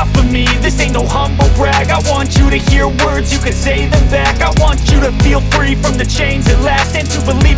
of me, this ain't no humble brag. I want you to hear words, you can say them back. I want you to feel free from the chains at last. And to believe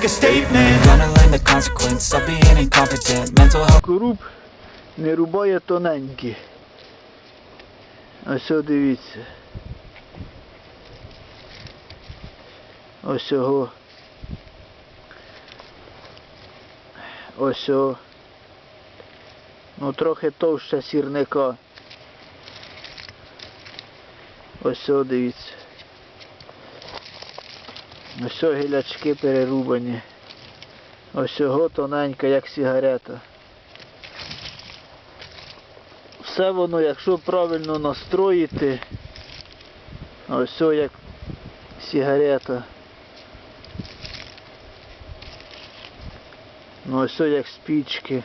make a statement Gonna learn the consequence of being incompetent Mental health Коруб не рубає тоненькі. Ось дивіться. Ось його. Ось о. Ну трохи товща сірника. Ось о, дивіться. Ось гілячки перерубані. Ось його тоненька, як сигарета. Все воно, якщо правильно настроїти, ось як сигарета. Ну ось як спічки.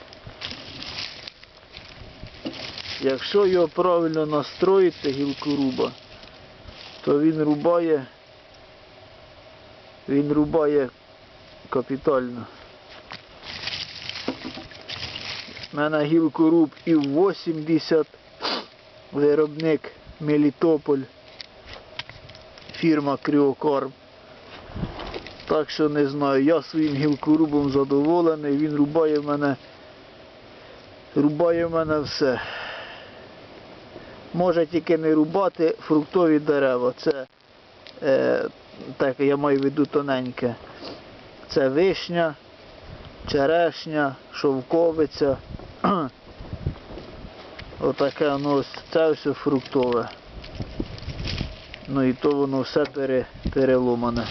Якщо його правильно настроїти гілкоруба, то він рубає, він рубає капітально. У мене гілкоруб і 80 виробник Мелітополь, фірма Кріокорм. Так що не знаю, я своїм гілкорубом задоволений, він рубає в мене, рубає в мене все. Може тільки не рубати фруктові дерева. Це е, так я маю в виду тоненьке. Це вишня, черешня, шовковиця. Отаке воно це все фруктове. Ну і то воно все пере, переломане.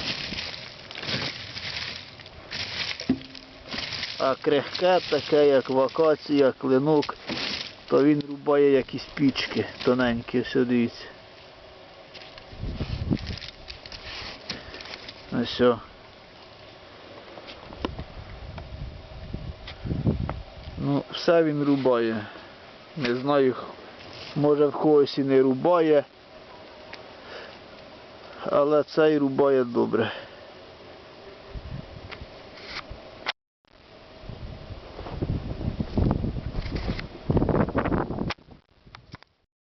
А крихке таке, як вакація, клинок, то він рубає якісь пічки тоненькі, все дивіться. Все. Ну, все він рубає. Не знаю, може в когось і не рубає. Але цей рубає добре.